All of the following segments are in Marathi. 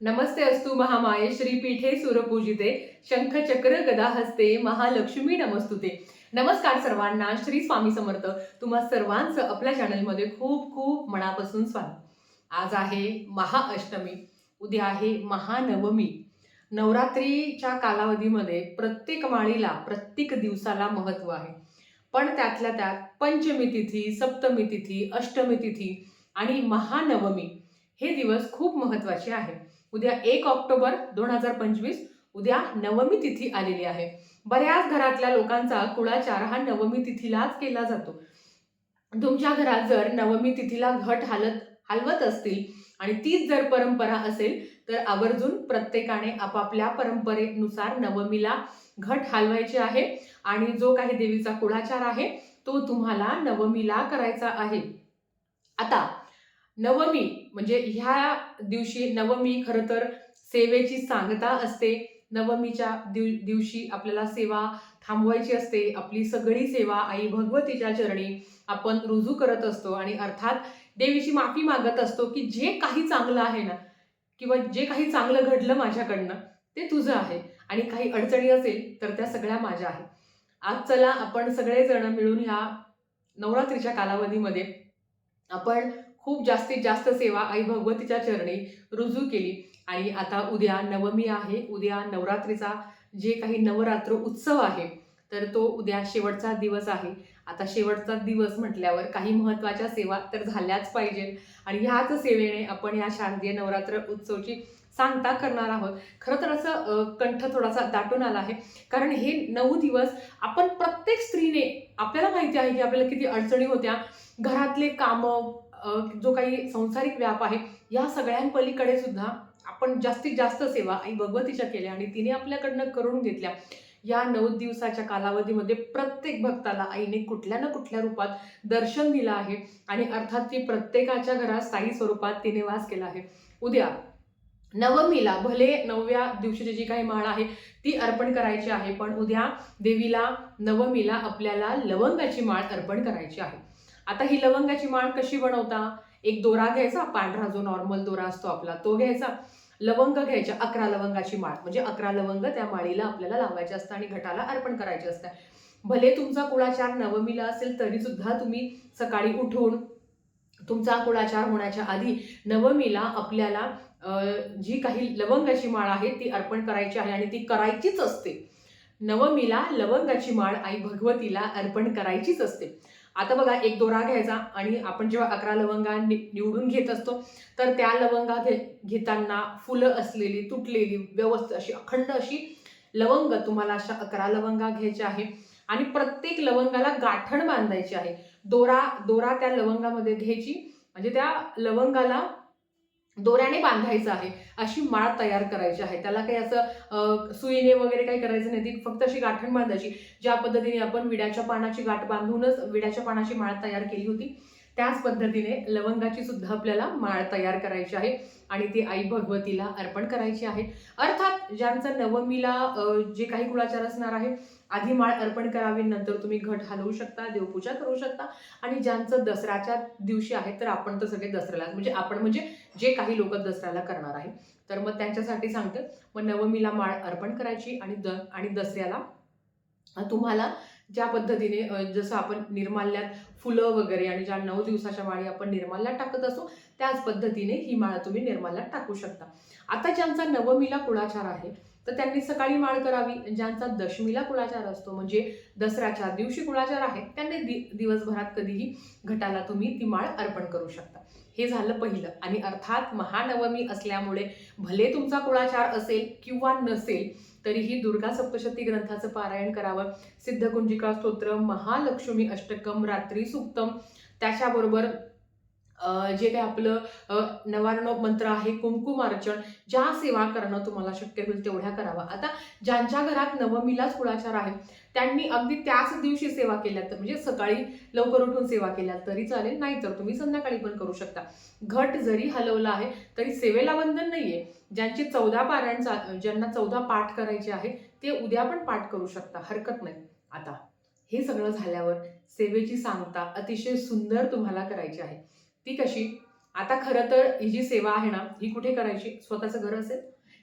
नमस्ते अस्तु महामाये श्रीपीठे सुरपूजिते शंख चक्र गदा हस्ते महालक्ष्मी नमस्तुते. नमस्कार सर्वांना श्री स्वामी समर्थ. तुम्हा सर्वांचं आपल्या चॅनलमध्ये खूप खूप मनापासून स्वागत. आज आहे महाअष्टमी उद्या आहे महानवमी. नवरात्रीच्या कालावधीमध्ये प्रत्येक माळीला प्रत्येक दिवसाला महत्त्व आहे. पण त्यातल्या त्यात पंचमी तिथी सप्तमी तिथी अष्टमी तिथी आणि महानवमी हे दिवस खूप महत्त्वाचे आहे उद्या एक ऑक्टोबर दोन हजार पंचवीस उद्या नवमी तिथी आलेली आहे. बऱ्याच घरातल्या लोकांचा कुळाचार हा नवमी तिथीलाच केला जातो. तुमच्या घरात जर नवमी तिथीला घट हालत हलवत असतील आणि तीच जर परंपरा असेल तर आवर्जून प्रत्येकाने आपापल्या परंपरेनुसार नवमीला घट हलवायची आहे आणि जो काही देवीचा कुळाचार आहे तो तुम्हाला नवमीला करायचा आहे. आता नवमी म्हणजे ह्या दिवशी नवमी खरं तर सेवेची सांगता असते. नवमीच्या दिव दिवशी आपल्याला सेवा थांबवायची असते. आपली सगळी सेवा आई भगवतीच्या चरणी आपण रुजू करत असतो आणि अर्थात देवीची माफी मागत असतो की जे काही चांगलं आहे ना किंवा जे काही चांगलं घडलं माझ्याकडनं ते तुझं आहे. आणि काही अडचणी असेल तर त्या सगळ्या माझ्या आहेत. आज चला आपण सगळेजण मिळून ह्या नवरात्रीच्या कालावधीमध्ये आपण खूप जास्तीत जास्त सेवा आई भगवतीच्या चरणी रुजू केली. आणि आता उद्या नवमी आहे. उद्या नवरात्रीचा जे काही नवरात्र उत्सव आहे तर तो उद्या शेवटचा दिवस आहे. आता शेवटचा दिवस म्हटल्यावर काही महत्त्वाच्या सेवा तर झाल्याच पाहिजे. आणि ह्याच सेवेने आपण या शारदीय नवरात्र उत्सवची सांगता करणार आहोत. खरं तर असं कंठ थोडासा दाटून आला आहे. कारण हे नऊ दिवस आपण प्रत्येक स्त्रीने आपल्याला माहिती आहे की आपल्याला किती अडचणी होत्या. घरातले कामं जो काही संसारिक व्याप आहे या सगळ्यांपलीकडे सुद्धा आपण जास्तीत जास्त सेवा आई भगवतीच्या केल्या आणि तिने आपल्याकडनं करून घेतल्या. या नऊ दिवसाच्या कालावधीमध्ये प्रत्येक भक्ताला आईने कुठल्या ना कुठल्या रूपात दर्शन दिलं आहे आणि अर्थात ती प्रत्येकाच्या घरात स्थायी स्वरूपात तिने वास केला आहे. उद्या नवमीला भले नवव्या दिवशीची जी काही माळ आहे ती अर्पण करायची आहे पण उद्या देवीला नवमीला आपल्याला लवंगाची माळ अर्पण करायची आहे. आता ही लवंगाची माळ कशी बनवता? एक दोरा घ्यायचा पांढरा जो नॉर्मल दोरा असतो आपला तो घ्यायचा. लवंग घ्यायच्या अकरा लवंगाची माळ. म्हणजे अकरा लवंग त्या माळीला आपल्याला लावायचे असतं आणि घटाला अर्पण करायचे असतं भले तुमचा कुळाचार नवमीला असेल तरी सुद्धा तुम्ही सकाळी उठून तुमचा कुळाचार होण्याच्या आधी नवमीला आपल्याला जी काही लवंगाची माळ आहे ती अर्पण करायची आहे आणि ती करायचीच असते. नवमीला लवंगाची माळ आई भगवतीला अर्पण करायचीच असते. आता बघा एक दोरा घ्यायचा आणि आपण जेव्हा अकरा लवंगा नि- निवडून घेत असतो तर त्या लवंगा घे घेताना फुलं असलेली तुटलेली व्यवस्थित अशी अखंड अशी लवंग तुम्हाला अशा अकरा लवंगा घ्यायच्या आहे. आणि प्रत्येक लवंगाला गाठण बांधायची आहे. दोरा दोरा त्या लवंगामध्ये घ्यायची. म्हणजे त्या लवंगाला दोऱ्याने बांधायचं आहे अशी माळ तयार करायची आहे. त्याला काही असं सुईने वगैरे काही करायचं नाही. ती फक्त अशी गाठण बांधायची. ज्या पद्धतीने आपण विड्याच्या पानाची गाठ बांधूनच विड्याच्या पानाची माळ तयार केली होती त्याच पद्धतीने लवंगाची सुद्धा आपल्याला माळ तयार करायची आहे आणि ती आई भगवतीला अर्पण करायची आहे. अर्थात ज्यांचं नवमीला जे काही कुळाचार असणार आहे आधी माळ अर्पण करावी नंतर तुम्ही घट हलवू शकता देवपूजा करू शकता. आणि ज्यांचं दसऱ्याच्या दिवशी आहे तर आपण तर सगळे दसऱ्याला म्हणजे आपण म्हणजे जे काही लोक दसऱ्याला करणार आहे. तर मग त्यांच्यासाठी सांगते मग नवमीला माळ अर्पण करायची आणि द आणि दसऱ्याला तुम्हाला ज्या पद्धतीने जसं आपण निर्माल्यात फुलं वगैरे आणि ज्या नऊ दिवसाच्या माळी आपण निर्माल्यात टाकत असतो त्याच पद्धतीने ही माळ तुम्ही निर्माल्यात टाकू शकता. आता ज्यांचा नवमीला कुळाचार आहे तर त्यांनी सकाळी माळ करावी. ज्यांचा दशमीला कुळाचार असतो म्हणजे दसऱ्याच्या दिवशी कुळाचार आहे त्यांनी दि दिवसभरात कधीही घटाला तुम्ही ती माळ अर्पण करू शकता. हे झालं पहिलं. आणि अर्थात महानवमी असल्यामुळे भले तुमचा कुळाचार असेल किंवा नसेल तरीही दुर्गा सप्तशती ग्रंथाचं पारायण करावं. सिद्धकुंजिका स्तोत्र महालक्ष्मी अष्टकम रात्री सुक्तम त्याच्याबरोबर जे काही आपलं अ, मंत्र आहे कुंकुमार्चन ज्या सेवा करणं तुम्हाला शक्य होईल तेवढ्या करावा. आता ज्यांच्या घरात नवमीलाच कुळाचार आहे त्यांनी अगदी त्याच दिवशी सेवा केल्या तर म्हणजे सकाळी लवकर उठून सेवा केल्या तरी चालेल नाहीतर तुम्ही संध्याकाळी पण करू शकता. घट जरी हलवला आहे तरी सेवेला बंधन नाहीये. ज्यांची चौदा पारायणचा ज्यांना चौदा पाठ करायचे आहे ते उद्या पण पाठ करू शकता हरकत नाही. आता हे सगळं झाल्यावर सेवेची सांगता अतिशय सुंदर तुम्हाला करायची आहे. ती कशी? आता खरं तर ही जी सेवा आहे ना ही कुठे करायची? स्वतःचं घर असेल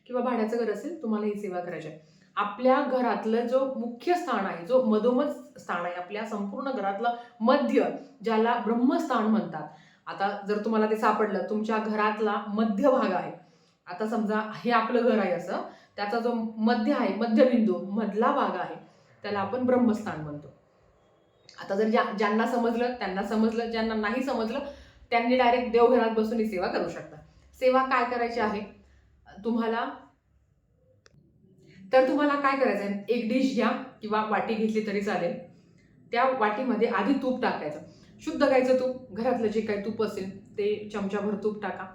किंवा भाड्याचं घर असेल तुम्हाला ही सेवा करायची आहे. आपल्या घरातलं जो मुख्य स्थान आहे जो मधोमध स्थान आहे आपल्या संपूर्ण घरातलं मध्य ज्याला ब्रह्मस्थान म्हणतात. आता जर तुम्हाला ते सापडलं तुमच्या घरातला मध्य भाग आहे. आता समजा हे आपलं घर आहे असं त्याचा जो मध्य आहे मध्यबिंदू मधला भाग आहे त्याला आपण ब्रह्मस्थान म्हणतो. आता जर ज्या ज्यांना समजलं त्यांना समजलं ज्यांना नाही समजलं त्यांनी डायरेक्ट देवघरात बसून ही सेवा करू शकता सेवा काय करायची आहे? तुम्हाला तर तुम्हाला काय करायचं आहे एक डिश घ्या किंवा वाटी घेतली तरी चालेल. त्या वाटीमध्ये आधी तूप टाकायचं. शुद्ध गायचं तूप घरातलं जे काही तूप असेल ते चमचाभर तूप टाका.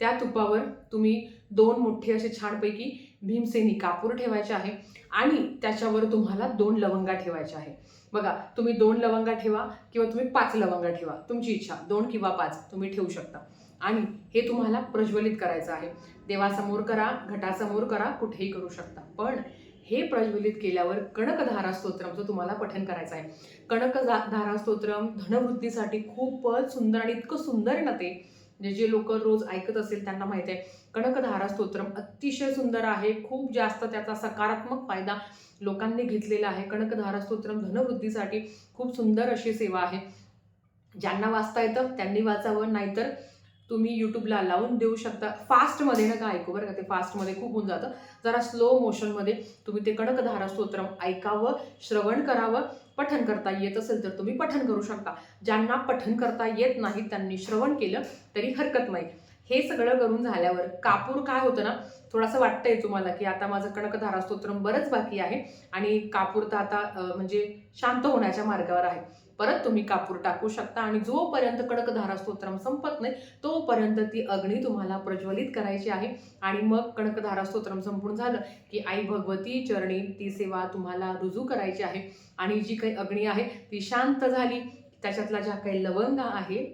त्या तुपावर तुम्ही दोन मोठे असे छानपैकी भीमसेनी कापूर ठेवायचे आहे आणि त्याच्यावर तुम्हाला दोन लवंगा ठेवायच्या आहे. बघा तुम्ही दोन लवंगा ठेवा किंवा तुम्ही पाच लवंगा ठेवा. तुमची इच्छा दोन किंवा पाच तुम्ही ठेवू शकता. आणि हे तुम्हाला प्रज्वलित करायचं आहे. देवासमोर करा घटासमोर करा कुठेही करू शकता. पण हे प्रज्वलित केल्यावर कणकधारा स्तोत्रमचं तुम्हाला पठन करायचं आहे. कणकधारा स्तोत्रम धनवृद्धीसाठी खूपच सुंदर आणि इतकं सुंदर ना ते म्हणजे जे लोक रोज ऐकत असेल त्यांना माहिती आहे. कणकधारा स्तोत्रम अतिशय सुंदर आहे. खूप जास्त त्याचा सकारात्मक फायदा लोकांनी घेतलेला आहे. कणकधारा स्तोत्रम धनवृद्धीसाठी खूप सुंदर अशी सेवा आहे. ज्यांना वाचता येतं त्यांनी वाचावं नाहीतर तुम्ही यूट्यूबला लावून देऊ शकता. फास्टमध्ये नका ऐकू बरं का ते फास्टमध्ये खूप होऊन जातं. जरा स्लो मोशनमध्ये तुम्ही ते कणकधारा स्तोत्रम ऐकावं श्रवण करावं पठन करता येत असेल तर तुम्ही पठन करू शकता. ज्यांना पठन करता येत नाही त्यांनी श्रवण केलं तरी हरकत नाही. हे सगळं करून झाल्यावर कापूर काय होतं ना थोडंसं वाटतंय तुम्हाला की आता माझं कणक स्तोत्रम बरंच बाकी आहे आणि कापूर तर आता म्हणजे शांत होण्याच्या मार्गावर आहे. परत तुम्ही कापूर टाकू शकता. आणि जोपर्यंत कडकधारा स्तोत्रम संपत नाही तोपर्यंत ती अग्नी तुम्हाला प्रज्वलित करायची आहे. आणि मग कडकधारा स्तोत्रम संपूर्ण झालं की आई भगवती चरणी ती सेवा तुम्हाला रुजू करायची आहे. आणि जी काही अग्नी आहे ती शांत झाली. त्याच्यातल्या ज्या काही लवंगा आहे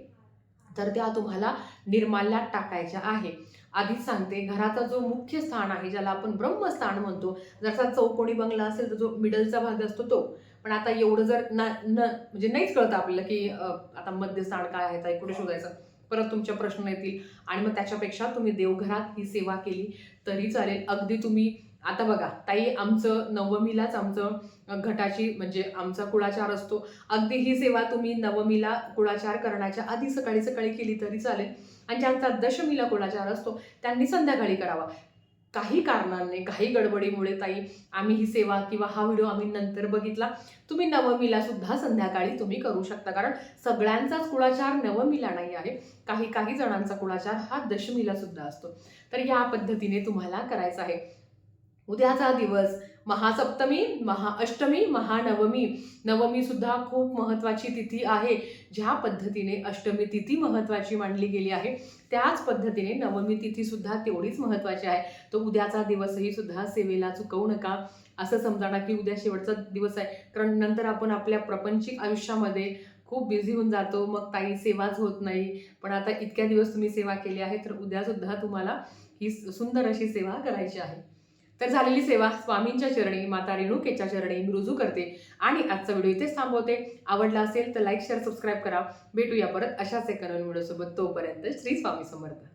तर त्या तुम्हाला निर्माल्यात टाकायच्या आहे. आधीच सांगते घराचा जो मुख्य स्थान आहे ज्याला आपण ब्रह्मस्थान म्हणतो जसा चौकोनी बंगला असेल तर जो मिडलचा भाग असतो तो. पण आता एवढं जर न न म्हणजे नाहीच कळतं आपल्याला की आता मध्यस्थान काय आहे ताई कुठे शोधायचं? परत तुमच्या प्रश्न येतील. आणि मग त्याच्यापेक्षा तुम्ही देवघरात ही सेवा केली तरी चालेल. अगदी तुम्ही आता बघा ताई आमचं नवमीलाच आमचं घटाची म्हणजे आमचा कुळाचार असतो. अगदी ही सेवा तुम्ही नवमीला कुळाचार करण्याच्या आधी सकाळी सकाळी केली तरी चालेल. आणि ज्यांचा दशमीला कुळाचार असतो त्यांनी संध्याकाळी करावा. काही कारणांनी काही गडबडीमुळे ताई आम्ही ही सेवा किंवा हा व्हिडिओ आम्ही नंतर बघितला. तुम्ही नवमीला सुद्धा संध्याकाळी तुम्ही करू शकता. कारण सगळ्यांचाच कुळाचार नवमीला नाही आहे. काही काही जणांचा कुळाचार हा दशमीला सुद्धा असतो. तर या पद्धतीने तुम्हाला करायचा आहे. उद्याचा दिवस. महासप्तमी महाअष्टमी महानवमी. नवमी सुद्धा खूप महत्त्वाची तिथी आहे. ज्या पद्धतीने अष्टमी तिथी महत्त्वाची मानली गेली आहे त्याच पद्धतीने नवमी तिथी सुद्धा तेवढीच महत्त्वाची आहे. तो उद्याचा दिवसही सुद्धा सेवेला चुकवू नका. असं समजा ना की उद्या शेवटचा दिवस आहे. कारण नंतर आपण आपल्या प्रपंचिक आयुष्यामध्ये खूप बिझी होऊन जातो. मग काही सेवाच होत नाही. पण आता इतक्या दिवस तुम्ही सेवा केली आहे तर उद्यासुद्धा तुम्हाला ही सुंदर अशी सेवा करायची आहे. तर झालेली सेवा स्वामींच्या चरणी माता रेणुकेच्या चरणी मी रुजू करते आणि आजचा व्हिडिओ इथेच थांबवते. आवडला असेल तर लाईक शेअर सबस्क्राईब करा. भेटूया परत अशाच एका नवीन व्हिडिओसोबत. तोपर्यंत श्री स्वामी समर्थ.